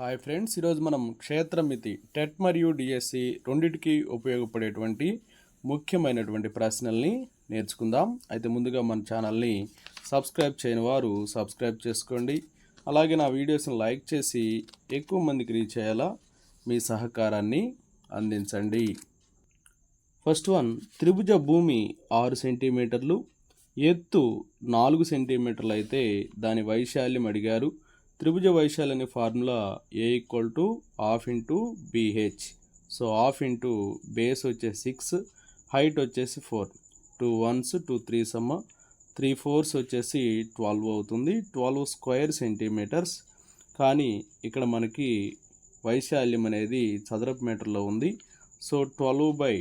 Hi friends ఈరోజు మనం క్షేత్రమితి టెట్ మరియు డిఎస్సి రెండింటికి ఉపయోగపడేటువంటి ముఖ్యమైనటువంటి ప్రశ్నల్ని నేర్చుకుందాం. అయితే ముందుగా మన ఛానల్ని సబ్స్క్రైబ్ చేయని వారు సబ్స్క్రైబ్ చేసుకోండి. అలాగే నా వీడియోస్ని లైక్ చేసి ఎక్కువ మందికి రీచ్ అయ్యేలా మీ సహకారాన్ని అందించండి. ఫస్ట్ వన్ త్రిభుజ భూమి ఆరు సెంటీమీటర్లు ఎత్తు నాలుగు సెంటీమీటర్లు అయితే దాని వైశాల్యం అడిగారు. త్రిభుజ వైశాల్యం అనే formula A equal to half into BH so half into base వచ్చేసి సిక్స్ హైట్ వచ్చేసి four two ones two three సమ్మ త్రీ ఫోర్స్ వచ్చేసి ట్వెల్వ్ అవుతుంది. ట్వెల్వ్ స్క్వేర్ సెంటీమీటర్స్ కానీ ఇక్కడ మనకి వైశాల్యం అనేది చదరపు మీటర్లో ఉంది. So twelve by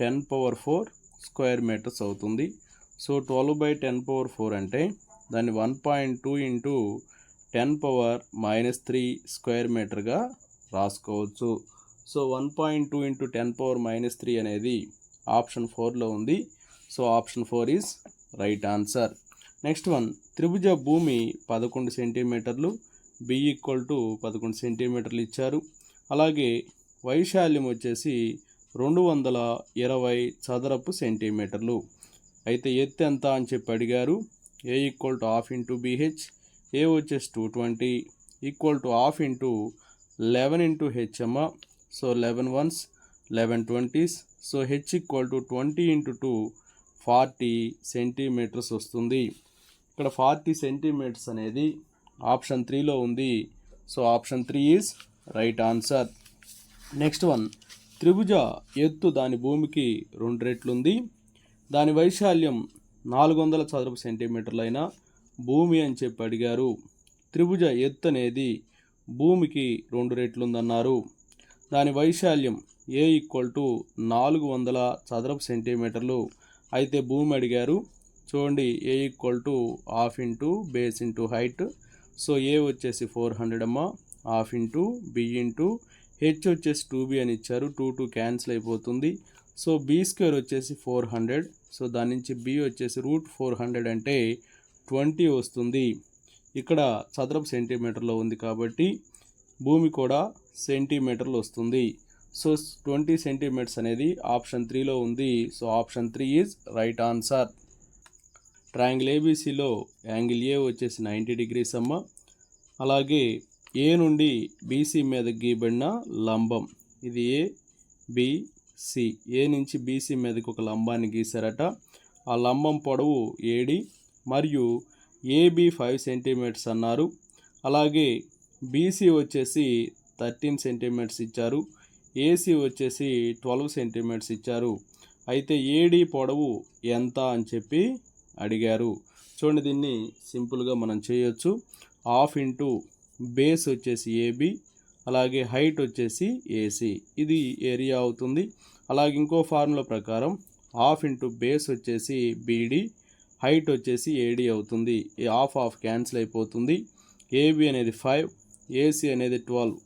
ten power four square metres అవుతుంది. So twelve by ten power four అంటే దాన్ని one point two into ten power minus three square మీటర్గా రాసుకోవచ్చు. So one point two into ten power minus three అనేది option ఫోర్లో ఉంది. So option four is right answer. Next one త్రిభుజ భూమి పదకొండు సెంటీమీటర్లు B equal to పదకొండు సెంటీమీటర్లు ఇచ్చారు. అలాగే వైశాల్యం వచ్చేసి రెండు వందల ఇరవై చదరపు సెంటీమీటర్లు. అయితే ఎత్తు ఎంత అని చెప్పి అడిగారు? A equal to half into BH A వచ్చేసి two twenty equal to half into eleven into హెచ్ఎమ్మ so eleven ones eleven twenties so H equal to twenty into two forty centimetres వస్తుంది. ఇక్కడ ఫార్టీ సెంటీమీటర్స్ అనేది option త్రీలో ఉంది. So option three is right answer next one త్రిభుజ ఎత్తు దాని భూమికి రెండు రెట్లు ఉంది. దాని వైశాల్యం నాలుగు వందల చదరపు సెంటీమీటర్లైన భూమి అని చెప్పి అడిగారు. త్రిభుజ ఎత్తు అనేది భూమికి రెండు రెట్లు ఉందన్నారు దాని వైశాల్యం ఏ ఈక్వల్ టు నాలుగు వందల చదరపు సెంటీమీటర్లు. అయితే భూమి అడిగారు. చూడండి A equal to half into base into height so A వచ్చేసి ఫోర్ హండ్రెడ్ అమ్మ. Half into B into H వచ్చేసి టూ బి అని ఇచ్చారు. టూ టూ క్యాన్సిల్ అయిపోతుంది. సో బీ స్క్వేర్ వచ్చేసి ఫోర్ హండ్రెడ్ సో దాని నుంచి బి వచ్చేసి రూట్ ఫోర్ హండ్రెడ్ అంటే ట్వంటీ వస్తుంది. ఇక్కడ చదరపు సెంటీమీటర్లో ఉంది కాబట్టి భూమి కూడా సెంటీమీటర్లు వస్తుంది. సో ట్వంటీ సెంటీమీటర్స్ అనేది ఆప్షన్ త్రీలో ఉంది. So option three is right answer. Triangle ఏబీసీలో angle A వచ్చేసి నైంటీ డిగ్రీస్ అమ్మ. అలాగే ఏ నుండి బీసీ మీద గీయబడిన లంబం? ఇది ఏ బిసి ఏ నుంచి బీసీ మీదకి ఒక లంబాన్ని గీశారట. ఆ లంబం పొడవు ఏడి మరియు ఏబి ఫైవ్ సెంటీమీటర్స్ అన్నారు. అలాగే బీసీ వచ్చేసి థర్టీన్ సెంటీమీటర్స్ ఇచ్చారు. ఏసీ వచ్చేసి ట్వెల్వ్ సెంటీమీటర్స్ ఇచ్చారు. అయితే ఏడి పొడవు ఎంత అని చెప్పి అడిగారు. చూడండి దీన్ని సింపుల్గా మనం చేయొచ్చు. హాఫ్ ఇంటూ బేస్ వచ్చేసి ఏబి అలాగే హైట్ వచ్చేసి ఏసీ ఇది ఏరియా అవుతుంది. అలాగే ఇంకో ఫార్ములా ప్రకారం హాఫ్ ఇంటూ బేస్ వచ్చేసి బీడీ హైట్ వచ్చేసి ఏడి అవుతుంది. ఈ హాఫ్ హాఫ్ క్యాన్సిల్ అయిపోతుంది. ఏబి అనేది ఫైవ్ ఏసీ అనేది ట్వెల్వ్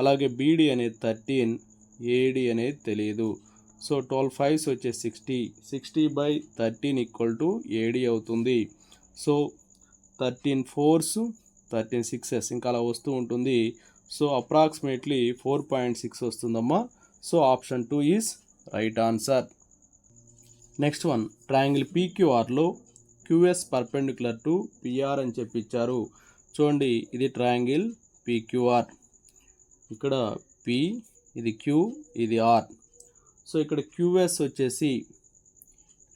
అలాగే బీడీ అనేది థర్టీన్ ఏడి అనేది తెలియదు సో ట్వెల్వ్ ఫైవ్స్ వచ్చే sixty sixty by thirteen equal to AD అవుతుంది. So thirteen fours thirteen sixes ఇంకా అలా వస్తూ ఉంటుంది. So approximately four point six వస్తుందమ్మా. So option two is right answer next one triangle పీక్యూఆర్లో QS perpendicular to PR అని చెప్పిచ్చారు. చూడండి ఇది ట్రయాంగిల్ పీక్యూఆర్ ఇక్కడ పి ఇది క్యూ ఇది ఆర్. సో ఇక్కడ క్యూఎస్ వచ్చేసి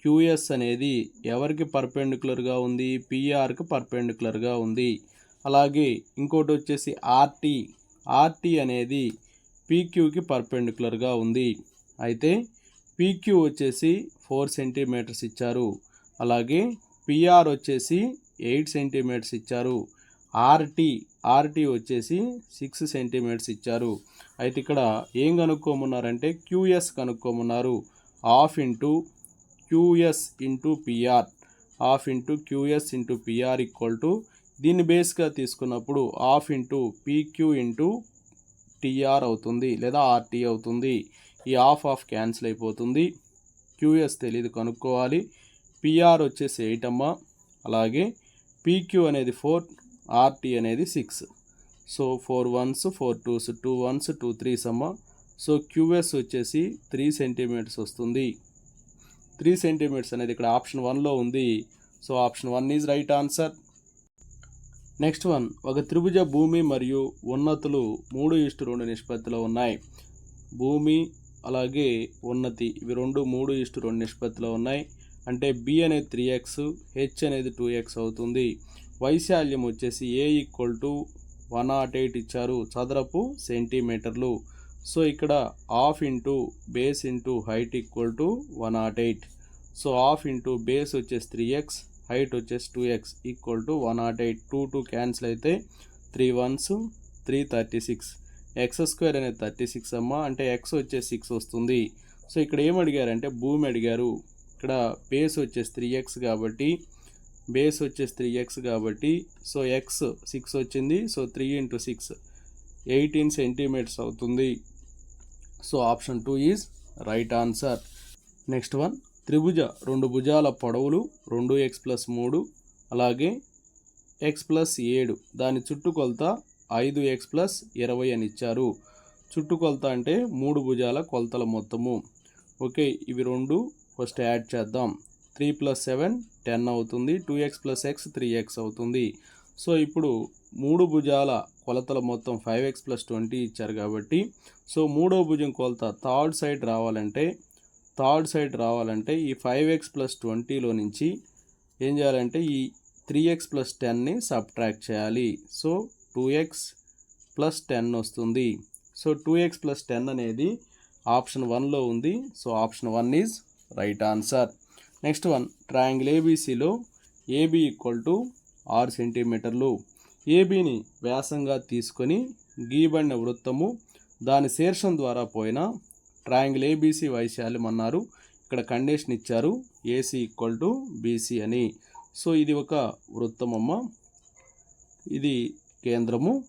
క్యూఎస్ అనేది ఎవరికి పర్పెండిక్యులర్గా ఉంది? పిఆర్కి పర్పెండిక్యులర్గా ఉంది. అలాగే ఇంకోటి వచ్చేసి ఆర్టీ. ఆర్టీ అనేది పీక్యూకి పర్పెండిక్యులర్గా ఉంది. అయితే పీక్యూ వచ్చేసి ఫోర్ సెంటీమీటర్స్ ఇచ్చారు. అలాగే పిఆర్ వచ్చేసి ఎయిట్ సెంటీమీటర్స్ ఇచ్చారు. ఆర్టీ ఆర్టీ వచ్చేసి సిక్స్ సెంటీమీటర్స్ ఇచ్చారు. అయితే ఇక్కడ ఏం కనుక్కోమన్నారంటే QS కనుక్కోమన్నారు. Half into QS into PR half into QS into PR equal to దీన్ని బేస్గా తీసుకున్నప్పుడు half into PQ into TR అవుతుంది లేదా ఆర్టీ అవుతుంది. ఈ హాఫ్ ఆఫ్ క్యాన్సిల్ అయిపోతుంది. క్యూఎస్ తెలియదు కనుక్కోవాలి. పిఆర్ వచ్చేసి ఎయిట్ అమ్మ. అలాగే పీక్యూ అనేది ఫోర్ ఆర్టీ అనేది six so four ones four twos two ones two threes అమ్మ. సో క్యూఎస్ వచ్చేసి త్రీ సెంటీమీటర్స్ వస్తుంది. త్రీ సెంటీమీటర్స్ అనేది ఇక్కడ ఆప్షన్ వన్లో ఉంది. So option one is right answer next one ఒక త్రిభుజ భూమి మరియు ఉన్నతులు మూడు ఇష్టు రెండు నిష్పత్తిలో ఉన్నాయి. భూమి అలాగే ఉన్నతి ఇవి రెండు మూడు ఇష్టు రెండు నిష్పత్తిలో ఉన్నాయి. అంటే బి అనేది త్రీ ఎక్స్ హెచ్ అనేది టూ ఎక్స్ అవుతుంది. వైశాల్యం వచ్చేసి A equal to one nought eight ఇచ్చారు. చదరపు సెంటీమీటర్లు. సో ఇక్కడ half into base into height equal to one nought eight so half into base వచ్చేసి త్రీ ఎక్స్ హైట్ వచ్చేసి two X equal to one nought eight two two cancel అయితే three ones three thirty six X square అనేది thirty six అమ్మ అంటే X వచ్చేసి six వస్తుంది. So ఇక్కడ ఏం అడిగారంటే భూమి అడిగారు. ఇక్కడ బేస్ వచ్చేసి త్రీ ఎక్స్ కాబట్టి బేస్ వచ్చేసి త్రీ ఎక్స్ కాబట్టి సో ఎక్స్ సిక్స్ వచ్చింది so three into six eighteen centimetres అవుతుంది. So option two is right answer next one త్రిభుజ రెండు భుజాల పొడవులు రెండు ఎక్స్ ప్లస్ మూడు అలాగే ఎక్స్ ప్లస్ ఏడు. దాని చుట్టుకొలత ఐదు ఎక్స్ ప్లస్ ఇరవై అని ఇచ్చారు. చుట్టుకొలత అంటే మూడు భుజాల కొలతల మొత్తము. ఓకే ఇవి రెండు ఫస్ట్ యాడ్ చేద్దాం. త్రీ ప్లస్ సెవెన్ టెన్ అవుతుంది. Two X plus X three X అవుతుంది. సో ఇప్పుడు మూడు భుజాల కొలతల మొత్తం ఫైవ్ ఎక్స్ ప్లస్ ట్వంటీ ఇచ్చారు కాబట్టి సో మూడో భుజం కొలత థర్డ్ సైడ్ రావాలంటే థర్డ్ సైడ్ రావాలంటే ఈ ఫైవ్ ఎక్స్ ప్లస్ ట్వంటీలో నుంచి ఏం చేయాలంటే ఈ త్రీ ఎక్స్ ప్లస్ టెన్ని సబ్ట్రాక్ట్ చేయాలి. So two X plus ten వస్తుంది. So two X plus ten అనేది ఆప్షన్ వన్లో ఉంది. So option one is right answer. Next one triangle ఏబీసీలో AB equal to ఆరు సెంటీమీటర్లు. ఏబీని వ్యాసంగా తీసుకొని గీయబడిన వృత్తము దాని శీర్షం ద్వారా పోయిన ట్రయాంగిల్ ఏబీసీ వైశాల్యం అన్నారు. ఇక్కడ కండిషన్ ఇచ్చారు ఏసీ ఈక్వల్ టు బీసీ అని. సో ఇది ఒక వృత్తమమ్మ. ఇది కేంద్రము.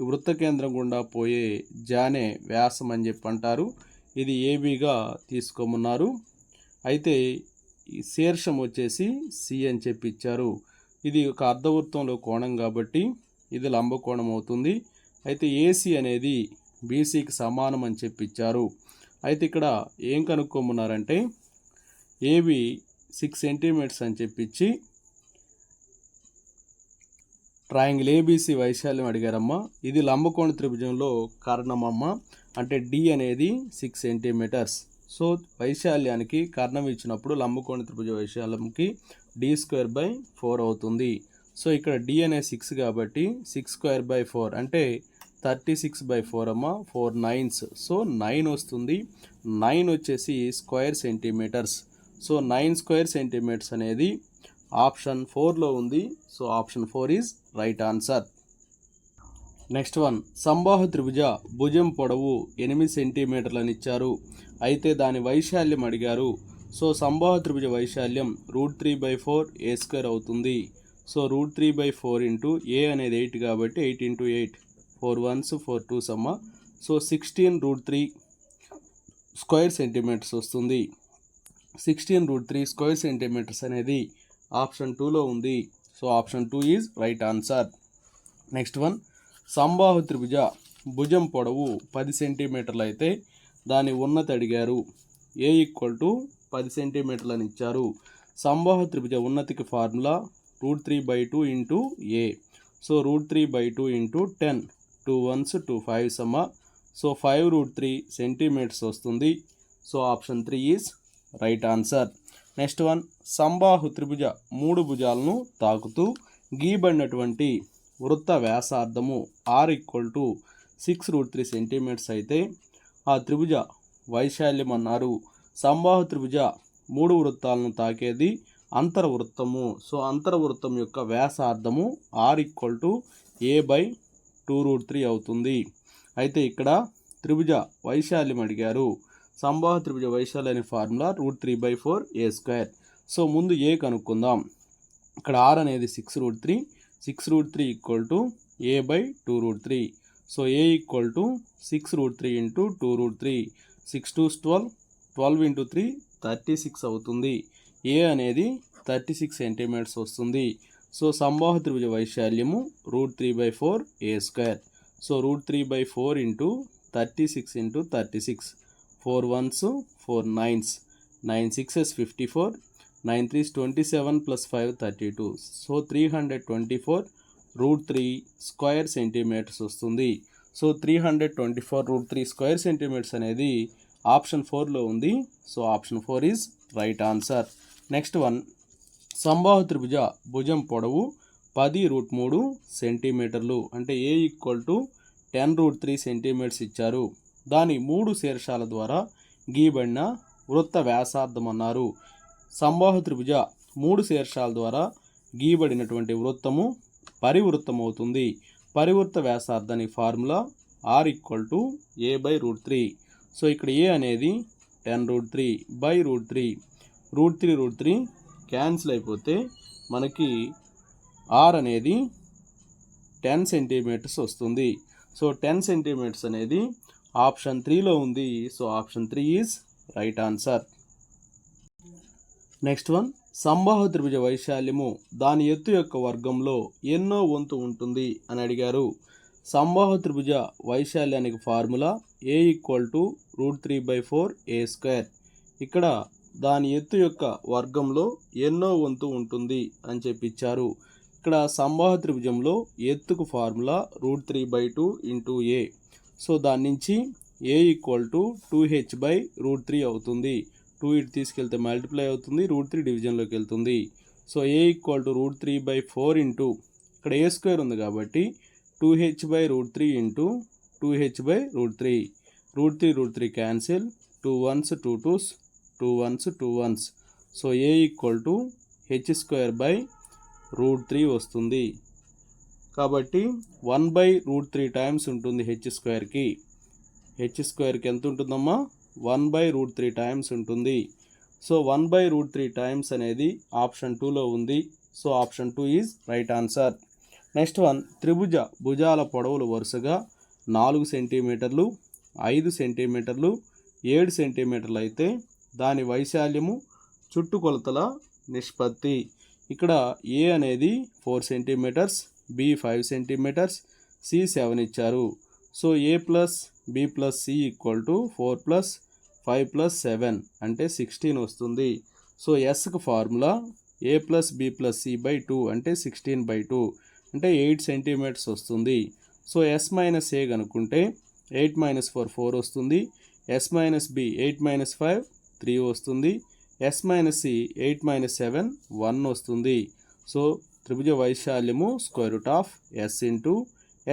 ఈ వృత్త కేంద్రం గుండా పోయే జానే వ్యాసం అని చెప్పి అంటారు. ఇది ఏబీగా తీసుకోమన్నారు. అయితే ఈ శీర్షం వచ్చేసి సి అని చెప్పి ఇచ్చారు ఇది ఒక అర్ధవృత్తంలో కోణం కాబట్టి ఇది లంబకోణం అవుతుంది. అయితే ఏసీ అనేది బీసీకి సమానం అని చెప్పి ఇచ్చారు అయితే ఇక్కడ ఏం కనుక్కోమన్నారంటే ఏబి సిక్స్ సెంటీమీటర్స్ అని చెప్పించి ట్రయాంగిల్ ఏబీసీ వైశాల్యం అడిగారమ్మా. ఇది లంబకోణ త్రిభుజంలో కారణమమ్మ. అంటే డి అనేది సిక్స్ సెంటీమీటర్స్. సో వైశాల్యానికి కర్ణం ఇచ్చినప్పుడు లంబకోణ త్రిభుజ వైశాల్యంకి డి స్క్వేర్ బై ఫోర్ అవుతుంది. సో ఇక్కడ డి అనే సిక్స్ కాబట్టి సిక్స్ స్క్వేర్ బై ఫోర్ అంటే థర్టీ సిక్స్ బై ఫోర్ అమ్మ ఫోర్ నైన్స్. సో నైన్ వస్తుంది. నైన్ వచ్చేసి square centimetres. So nine square centimetres అనేది ఆప్షన్ ఫోర్లో ఉంది. So option four is right answer. Next one. సంబాహ త్రిభుజ భుజం పొడవు ఎనిమిది సెంటీమీటర్లని ఇచ్చారు అయితే దాని వైశాల్యం అడిగారు. సో సంబాహ త్రిభుజ వైశాల్యం root three by four A square అవుతుంది. So root three by four into A అనేది ఎయిట్ కాబట్టి eight into eight. Four ones four twos అమ్మ so sixteen root three square centimetres వస్తుంది. Sixteen root three square centimetres అనేది option టూలో ఉంది. So option two is right answer. Next one. సంబాహు త్రిభుజ భుజం పొడవు పది సెంటీమీటర్లు అయితే దాని ఉన్నతి అడిగారు. ఏ ఈక్వల్ టు పది సెంటీమీటర్లు అని ఇచ్చారు. సంబాహు త్రిభుజ ఉన్నతికి formula root three by two into A so root three by two into ten. Two ones two fives సమ్మా so five root three centimetres వస్తుంది. So option three is right answer. Next one సంబాహు త్రిభుజ మూడు భుజాలను తాకుతూ గీబడినటువంటి వృత్త వ్యాసార్థము R equal to six root three centimetres అయితే ఆ త్రిభుజ వైశాల్యం అన్నారు. సంబాహు త్రిభుజ మూడు వృత్తాలను తాకేది అంతర్వృత్తము. సో అంతర్వృత్తం యొక్క వ్యాసార్థము R equal to A by two root three అవుతుంది. అయితే ఇక్కడ త్రిభుజ వైశాల్యం అడిగారు. సంబాహ త్రిభుజ వైశాల్య అనే formula root three by four a square so ముందు ఏ కనుక్కుందాం. ఇక్కడ ఆర్ అనేది six root three six root three equal to a by two root three so a equal to six root three into two root three six two twelve twelve into three thirty six అవుతుంది. ఏ అనేది thirty six centimetres వస్తుంది. So సంబాహ త్రిభుజ వైశాల్యము root three by four a square so root three by four into thirty six into thirty six four ones four nines nine sixes fifty four nine threes twenty seven plus five thirty two. So three hundred twenty four root three square centimetres వస్తుంది. So three hundred twenty four root three square centimetres అనేది option ఫోర్లో ఉంది. So option four is right answer. Next one సంబాహు త్రిభుజ భుజం పొడవు పది route మూడు సెంటీమీటర్లు. అంటే a equal to ten root three centimetres ఇచ్చారు. దాని మూడు శీర్షాల ద్వారా గీయబడిన వృత్త వ్యాసార్థం అన్నారు. సంబాహు త్రిభుజ మూడు శీర్షాల ద్వారా గీయబడినటువంటి వృత్తము పరివృత్తం అవుతుంది పరివృత్త వ్యాసార్థానికి formula R equal to A by root three so ఇక్కడ ఏ అనేది ten root three by root three root three root three cancel అయిపోతే మనకి ఆర్ అనేది టెన్ సెంటీమీటర్స్ వస్తుంది. సో టెన్ సెంటీమీటర్స్ అనేది ఆప్షన్ త్రీలో ఉంది. So option three is right answer next one సంబాహ త్రిభుజ వైశాల్యము దాని ఎత్తు యొక్క వర్గంలో ఎన్నో వంతు ఉంటుంది అని అడిగారు. సంబాహ త్రిభుజ వైశాల్యానికి formula a equal to root three by four A square ఇక్కడ దాని ఎత్తు యొక్క వర్గంలో ఎన్నో వంతు ఉంటుంది అని చెప్పిచ్చారు ఇక్కడ సంబాహ త్రిభుజంలో ఎత్తుకు formula root three by two into a so దాని నుంచి a equal to two h by root three అవుతుంది. టూ ఇటు తీసుకెళ్తే మల్టిప్లై అవుతుంది రూట్ త్రీ డివిజన్లోకి వెళ్తుంది. So a equal to root three by four into ఇక్కడ ఏ స్క్వేర్ ఉంది కాబట్టి two h by root three into two h by root three. Root three root three cancel two ones two twos two ones two ones. So a equal to h square by root three వస్తుంది. కాబట్టి one by root three times ఉంటుంది H స్క్వేర్కి. H స్క్వేర్కి ఎంత ఉంటుందమ్మా? One by root three times ఉంటుంది. So one by root three times అనేది option టూలో ఉంది. So option two is right answer. Next one త్రిభుజ భుజాల పొడవులు వరుసగా నాలుగు సెంటీమీటర్లు ఐదు సెంటీమీటర్లు ఏడు సెంటీమీటర్లు అయితే దాని వైశాల్యము చుట్టుకొలతల నిష్పత్తి. ఇక్కడ ఏ అనేది four centimetres b five centimetres c seven ఇచ్చారు. So a plus b plus c equal to four plus five plus seven అంటే సిక్స్టీన్ వస్తుంది. So ఎస్కి formula a plus b plus c by two అంటే సిక్స్టీన్ బై టూ అంటే eight centimetres వస్తుంది. So yes minus ఏ కనుక్కుంటే eight minus four four వస్తుంది. S minus b eight minus five three వస్తుంది. S minus c eight minus seven one వస్తుంది. So త్రిభుజ వైశాల్యము square root of s into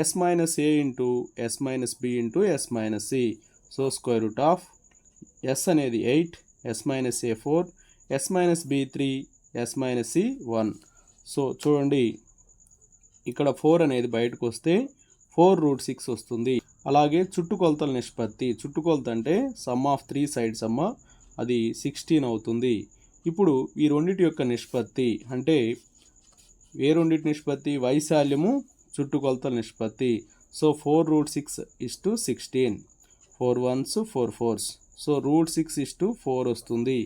s minus a into s minus b into s minus c so square root of s అనేది eight s minus a four s minus b three s minus c one so చూడండి ఇక్కడ four అనేది బయటకు వస్తే four root six వస్తుంది. అలాగే చుట్టుకొలతల నిష్పత్తి. చుట్టుకొలత అంటే సమ్ ఆఫ్ త్రీ సైడ్స్ అమ్మ అది సిక్స్టీన్ అవుతుంది. ఇప్పుడు ఈ రెండిటి యొక్క నిష్పత్తి అంటే ఏ రెండింటి నిష్పత్తి? వైశాల్యము చుట్టుకొలతల నిష్పత్తి. So four root six is to sixteen four ones four fours so root six is to four వస్తుంది.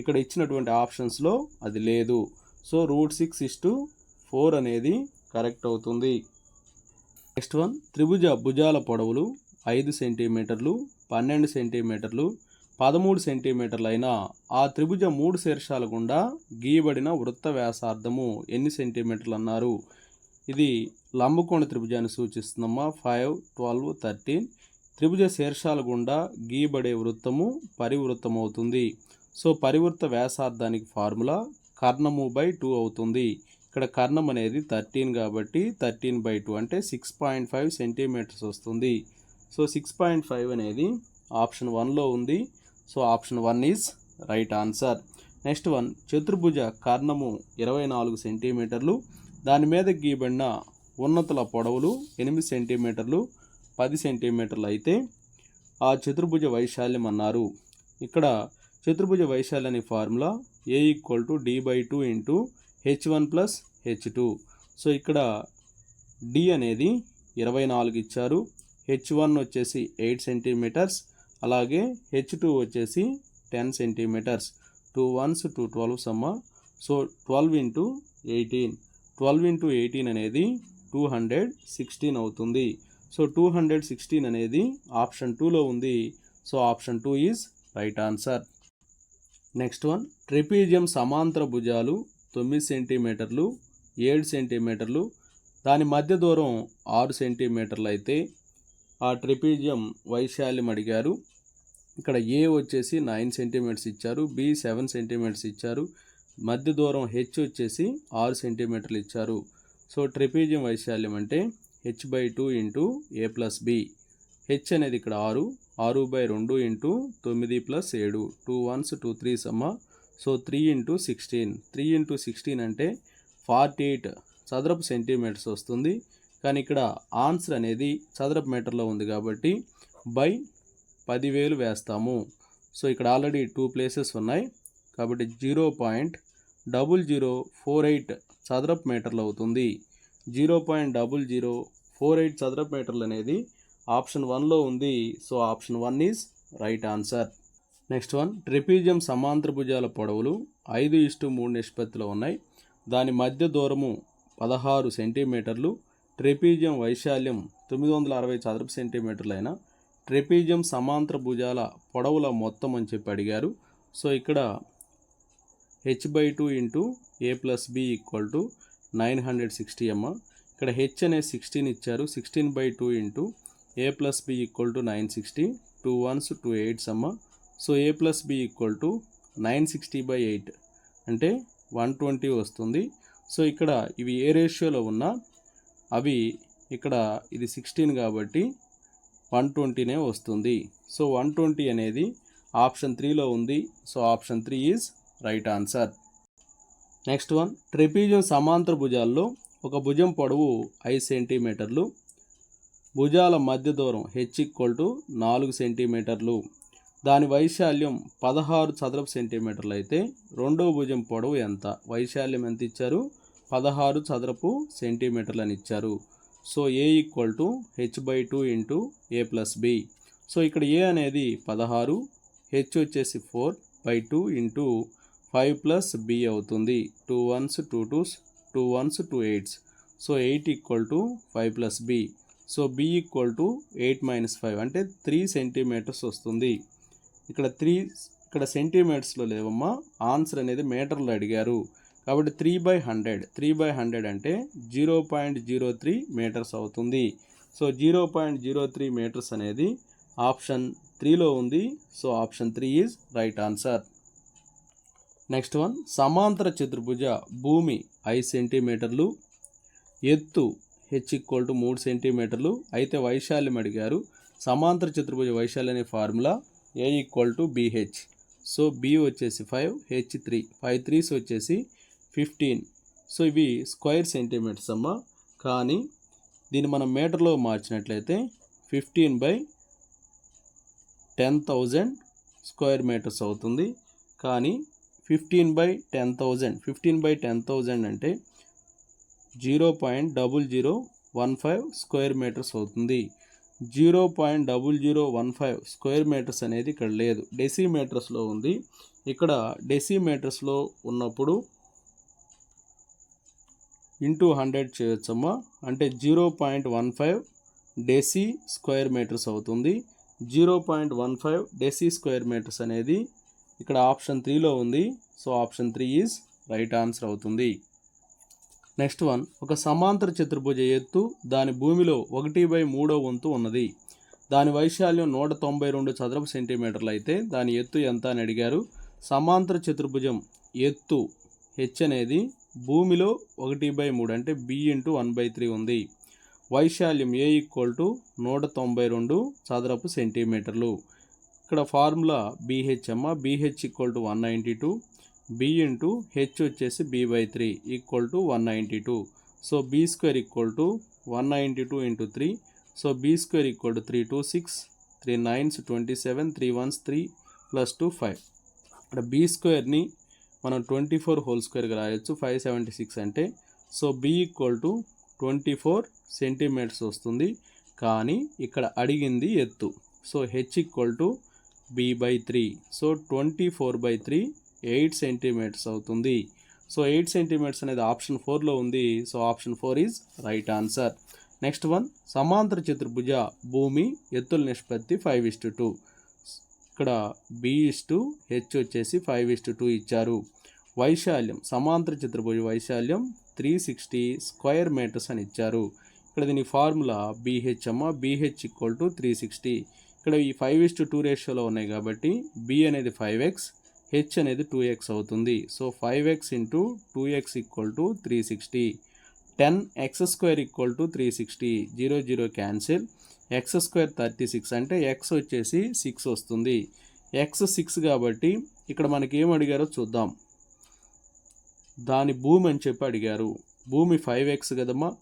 ఇక్కడ ఇచ్చినటువంటి ఆప్షన్స్లో అది లేదు. So root six is to four అనేది కరెక్ట్ అవుతుంది. నెక్స్ట్ వన్ త్రిభుజ భుజాల పొడవులు ఐదు సెంటీమీటర్లు పన్నెండు సెంటీమీటర్లు పదమూడు సెంటీమీటర్లైన ఆ త్రిభుజ మూడు శీర్షాల గుండా గీయబడిన వృత్త వ్యాసార్థము ఎన్ని సెంటీమీటర్లు అన్నారు ఇది లంబకోణ త్రిభుజాన్ని సూచిస్తుందమ్మా. ఫైవ్ ట్వెల్వ్ థర్టీన్ త్రిభుజ శీర్షాల గుండా గీయబడే వృత్తము పరివృత్తమవుతుంది. సో పరివృత్త వ్యాసార్థానికి ఫార్ములా కర్ణము బై టూ అవుతుంది. ఇక్కడ కర్ణం అనేది థర్టీన్ కాబట్టి థర్టీన్ బై టూ అంటే సిక్స్ పాయింట్ ఫైవ్ సెంటీమీటర్స్ వస్తుంది. సో సిక్స్ పాయింట్ ఫైవ్ అనేది ఆప్షన్ వన్లో ఉంది. So option one is right answer. Next one చతుర్భుజ కర్ణము ఇరవై నాలుగు సెంటీమీటర్లు దాని మీద గీయబడిన ఉన్నతుల పొడవులు ఎనిమిది సెంటీమీటర్లు పది సెంటీమీటర్లు అయితే ఆ చతుర్భుజ వైశాల్యం అన్నారు. ఇక్కడ చతుర్భుజ వైశాల్యాన్ని formula a equal to d by two into h one plus h two. So ఇక్కడ డి అనేది ఇరవై నాలుగు ఇచ్చారు. హెచ్ వన్ వచ్చేసి ఎయిట్ సెంటీమీటర్స్. అలాగే హెచ్ టూ వచ్చేసి ten centimetres. Two ones two twelve సమ్మ. So twelve into eighteen. Twelve into eighteen అనేది టూ హండ్రెడ్ సిక్స్టీన్ అవుతుంది. సో టూ హండ్రెడ్ సిక్స్టీన్ అనేది ఆప్షన్ టూలో ఉంది. So option two is right answer next one trapezium సమాంతర భుజాలు తొమ్మిది సెంటీమీటర్లు ఏడు సెంటీమీటర్లు దాని మధ్య దూరం ఆరు సెంటీమీటర్లు అయితే ఆ ట్రిపీజియం వైశాల్యం అడిగారు. ఇక్కడ ఏ వచ్చేసి నైన్ సెంటీమీటర్స్ ఇచ్చారు బి సెవెన్ సెంటీమీటర్స్ ఇచ్చారు మధ్య దూరం హెచ్ వచ్చేసి ఆరు సెంటీమీటర్లు ఇచ్చారు. సో ట్రిపీజియం వైశాల్యం అంటే h by two into a plus b h అనేది ఇక్కడ ఆరు ఆరు బై రెండు ఇంటూ తొమ్మిది ప్లస్ ఏడు. టూ వన్స్ టూ త్రీస్ అమ్మ so three into sixteen three into sixteen అంటే ఫార్టీ ఎయిట్ చదరపు సెంటీమీటర్స్ వస్తుంది. కానీ ఇక్కడ ఆన్సర్ అనేది చదరపు మీటర్లో ఉంది కాబట్టి బై పదివేలు వేస్తాము. సో ఇక్కడ ఆల్రెడీ టూ ప్లేసెస్ ఉన్నాయి. కాబట్టి zero point double zero four eight చదరపు మీటర్లు అవుతుంది. Zero point double zero four eight చదరపు మీటర్లు అనేది ఆప్షన్ వన్లో ఉంది. So option one is right answer. Next one trapezium సమాంతర భుజాల పొడవులు ఐదు ఇష్టు మూడు నిష్పత్తిలో ఉన్నాయి. దాని మధ్య దూరము పదహారు సెంటీమీటర్లు ట్రెపీజియం వైశాల్యం తొమ్మిది వందల అరవై చదరపు సెంటీమీటర్లైన ట్రిపీజియం ట్రెపీజియం సమాంతర భుజాల పొడవుల మొత్తం అని చెప్పి అడిగారు. సో ఇక్కడ h by two into a plus b equal to nine hundred sixty MR ఇక్కడ హెచ్ అనే సిక్స్టీన్ ఇచ్చారు. Sixteen by two into a plus b equal to nine sixty two ones two eights అమ్మ so a plus b equal to nine sixty by eight అంటే one twenty వస్తుంది. So ఇక్కడ ఇవి ఏ రేషియోలో ఉన్నా అవి ఇక్కడ ఇది సిక్స్టీన్ కాబట్టి వన్ ట్వంటీనే వస్తుంది. సో వన్ ట్వంటీ అనేది ఆప్షన్ త్రీలో ఉంది. So option three is right answer next one trapezium సమాంతర భుజాల్లో ఒక భుజం పొడవు ఐదు సెంటీమీటర్లు భుజాల మధ్య దూరం హెచ్ ఈక్వల్ టు నాలుగు సెంటీమీటర్లు. దాని వైశాల్యం పదహారు చదరపు సెంటీమీటర్లు అయితే రెండో భుజం పొడవు ఎంత? వైశాల్యం ఎంత ఇచ్చారు? పదహారు చదరపు సెంటీమీటర్లు అని ఇచ్చారు. So a equal to h by two into a plus b so ఇక్కడ ఏ అనేది పదహారు హెచ్ వచ్చేసి four by two into five plus b అవుతుంది. Two ones two twos two ones two eights so eight equal to five plus b so b equal to eight minus five అంటే three centimetres వస్తుంది. ఇక్కడ three ఇక్కడ సెంటీమీటర్స్లో లేవమ్మా. Answer అనేది మీటర్లో అడిగారు. కాబట్టి three by hundred three by hundred అంటే zero point zero three metres అవుతుంది. So zero point zero three metres అనేది ఆప్షన్ త్రీలో ఉంది. So option three is right answer next one సమాంతర చతుర్భుజ భూమి ఐదు సెంటీమీటర్లు. ఎత్తు హెచ్ ఈక్వల్ టు మూడు సెంటీమీటర్లు. అయితే వైశాల్యం అడిగారు. సమాంతర చతుర్భుజ వైశాల్యం అనే formula a equal to b h so b వచ్చేసి five h three five threes వచ్చేసి ఫిఫ్టీన్ సో ఇవి స్క్వేర్ సెంటీమీటర్స్ అమ్మ. కానీ దీన్ని మనం మీటర్లో మార్చినట్లయితే fifteen by ten thousand square metres అవుతుంది. కానీ fifteen by ten thousand. Fifteen by ten thousand అంటే zero point double zero one five square metres అవుతుంది. Zero point double zero one five square metres అనేది ఇక్కడ లేదు. డెసిమీటర్స్లో ఉంది. ఇక్కడ డెసిమీటర్స్లో ఉన్నప్పుడు ఇంటూ హండ్రెడ్ చేయొచ్చమ్మా. అంటే zero point one five deci square metres అవుతుంది. Zero point one five deci square metres అనేది ఇక్కడ ఆప్షన్ త్రీలో ఉంది. So option three is right answer అవుతుంది. నెక్స్ట్ వన్ ఒక సమాంతర చతుర్భుజ ఎత్తు దాని భూమిలో ఒకటి బై మూడో వంతు ఉన్నది. దాని వైశాల్యం నూట తొంభై రెండు చదరపు సెంటీమీటర్లు అయితే దాని ఎత్తు ఎంత అని అడిగారు. సమాంతర చతుర్భుజం ఎత్తు హెచ్ అనేది భూమిలో ఒకటి బై మూడు అంటే b into one by three ఉంది. వైశాల్యం ఏ ఈక్వల్ టు నూట తొంభై రెండు చదరపు సెంటీమీటర్లు. ఇక్కడ ఫార్ములా బీహెచ్ అమ్మ. B h equal to one ninety two. B into h వచ్చేసి b by three equal to one ninety two. So b square equal to one ninety two into three. So b square equal to three two six. Three nines twenty seven. Three ones three plus two five. ఇక్కడ be స్క్వేర్ని మనం twenty four whole స్క్వేర్గా రాయొచ్చు five seventy six అంటే. So b equal to twenty four centimetres వస్తుంది. కానీ ఇక్కడ అడిగింది ఎత్తు. So h equal to b by three so twenty four by three eight centimetres అవుతుంది. సో ఎయిట్ సెంటీమీటర్స్ అనేది ఆప్షన్ ఫోర్లో ఉంది. So option four is right answer next one సమాంతర చతుర్భుజ భూమి ఎత్తుల నిష్పత్తి ఫైవ్ ఇస్ టు టూ ఇక్కడ బి ఇస్ టు హెచ్ వచ్చేసి ఫైవ్ ఇస్ టు టూ ఇచ్చారు. వైశాల్యం సమాంతర చతుర్భుజ వైశాల్యం త్రీ సిక్స్టీ స్క్వేర్ మీటర్స్ అని ఇచ్చారు. ఇక్కడ దీని ఫార్ములా బీహెచ్ అమ్మ. B h equal to three sixty ఇక్కడ ఈ ఫైవ్ ఇస్ టు టూ రేషియోలో ఉన్నాయి కాబట్టి బి అనేది ఫైవ్ ఎక్స్ హెచ్ అనేది టూ ఎక్స్ అవుతుంది. So five x into two x equal to three sixty ten x square equal to three sixty zero zero cancel x square thirty six అంటే X వచ్చేసి six వస్తుంది. X six కాబట్టి ఇక్కడ మనకి ఏం అడిగారో చూద్దాం. దాని భూమి అని చెప్పి అడిగారు. భూమి ఫైవ్ ఎక్స్ కదమ్మా?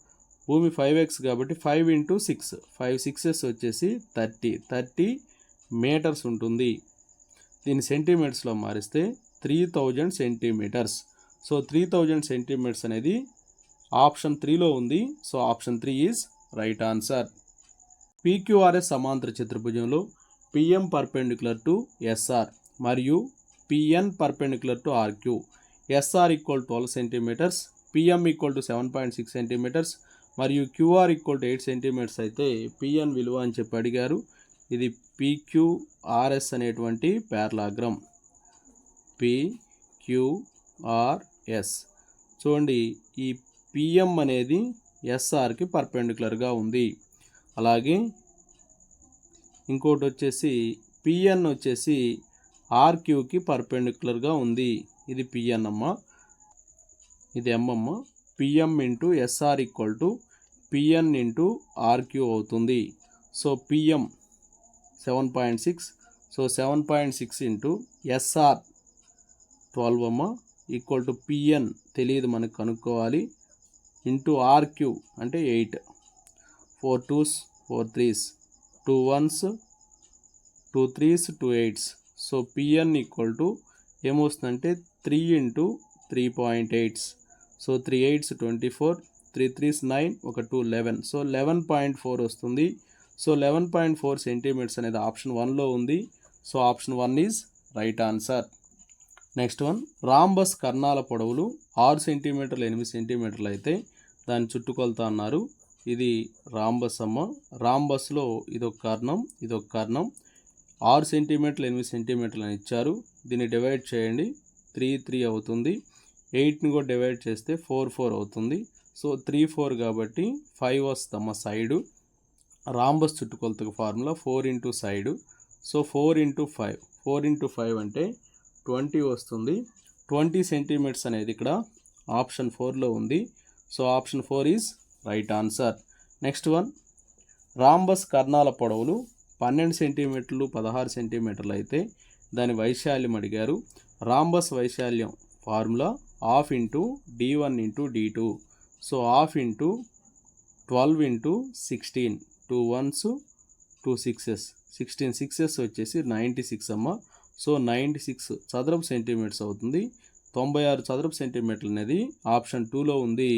భూమి ఫైవ్ ఎక్స్ కాబట్టి five into six five sixes వచ్చేసి థర్టీ థర్టీ మీటర్స్ ఉంటుంది. దీన్ని సెంటీమీటర్స్లో మారిస్తే three thousand centimetres so three thousand centimetres అనేది ఆప్షన్ త్రీలో ఉంది. So option three is right answer PQRS సమాంతర చతుర్భుజంలో పిఎం పర్పెండిక్యులర్ టు ఎస్ఆర్ మరియు PN perpendicular to RQ SR equal twelve centimetres PM equal to seven point six centimetres మరియు QR equal to eight centimetres అయితే PN విలువ అని చెప్పి అడిగారు. ఇది పిక్యూఆర్ఎస్ అనేటువంటి పారలాగ్రమ్. పిక్యూఆర్ఎస్. చూడండి ఈ పిఎం అనేది ఎస్ఆర్కి పర్పెండిక్యులర్గా ఉంది. అలాగే ఇంకోటి వచ్చేసి పిఎన్ వచ్చేసి ఆర్క్యూకి పర్పెండిక్యులర్గా ఉంది. ఇది పిఎన్ అమ్మ. ఇది ఎంఎమ్మ PM into SR equal to PN into RQ అవుతుంది. So PM seven point six so seven point six into SR twelve అమ్మ ఈక్వల్ టు పిఎన్ తెలియదు మనకు కనుక్కోవాలి. ఇంటూ ఆర్క్యూ అంటే eight four twos four threes two ones two threes two eights so PN equal to ఏమొస్తుందంటే three into three point eights so three eights twenty four three threes nine ఒక two eleven. So eleven point four వస్తుంది. So eleven point four centimetres అనేది option వన్లో ఉంది. So option one is right answer. Next one rhombus కర్ణాల పొడవులు ఆరు సెంటీమీటర్లు ఎనిమిది సెంటీమీటర్లు అయితే దాన్ని చుట్టుకొలత అన్నారు. ఇది రాంబస్ అమ్మ. రాంబస్లో ఇదొక కర్ణం ఇదొక కర్ణం. ఆరు సెంటీమీటర్లు ఎనిమిది సెంటీమీటర్లు అని ఇచ్చారు. దీన్ని డివైడ్ చేయండి. త్రీ త్రీ అవుతుంది. ఎయిట్ని కూడా డివైడ్ చేస్తే ఫోర్ ఫోర్ అవుతుంది. సో త్రీ ఫోర్ కాబట్టి ఫైవ్ వస్తామా side. Rhombus చుట్టుకొలతకు formula four into side. So four into five. Four into five అంటే ట్వంటీ వస్తుంది. ట్వంటీ సెంటీమీటర్స్ అనేది ఇక్కడ ఆప్షన్ ఫోర్లో ఉంది. So option four is right answer. Next one. Rhombus కర్ణాల పొడవులు పన్నెండు సెంటీమీటర్లు పదహారు సెంటీమీటర్లు అయితే దాని వైశాల్యం అడిగారు. రాంబస్ వైశాల్యం formula half into D one into D two. So half into twelve into sixteen. Two ones two sixes. Sixteen sixes వచ్చేసి నైంటీ సిక్స్ అమ్మ. సో నైంటీ సిక్స్ చదరపు సెంటీమీటర్స్ అవుతుంది. తొంభై ఆరు చదరపు సెంటీమీటర్లు అనేది ఆప్షన్ టూలో ఉంది.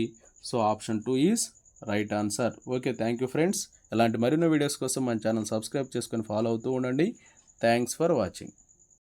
So option two is right answer. Okay thank you friends. ఇలాంటి మరిన్నో వీడియోస్ కోసం మన ఛానల్ సబ్స్క్రైబ్ చేసుకొని ఫాలో అవుతూ ఉండండి. Thanks for watching.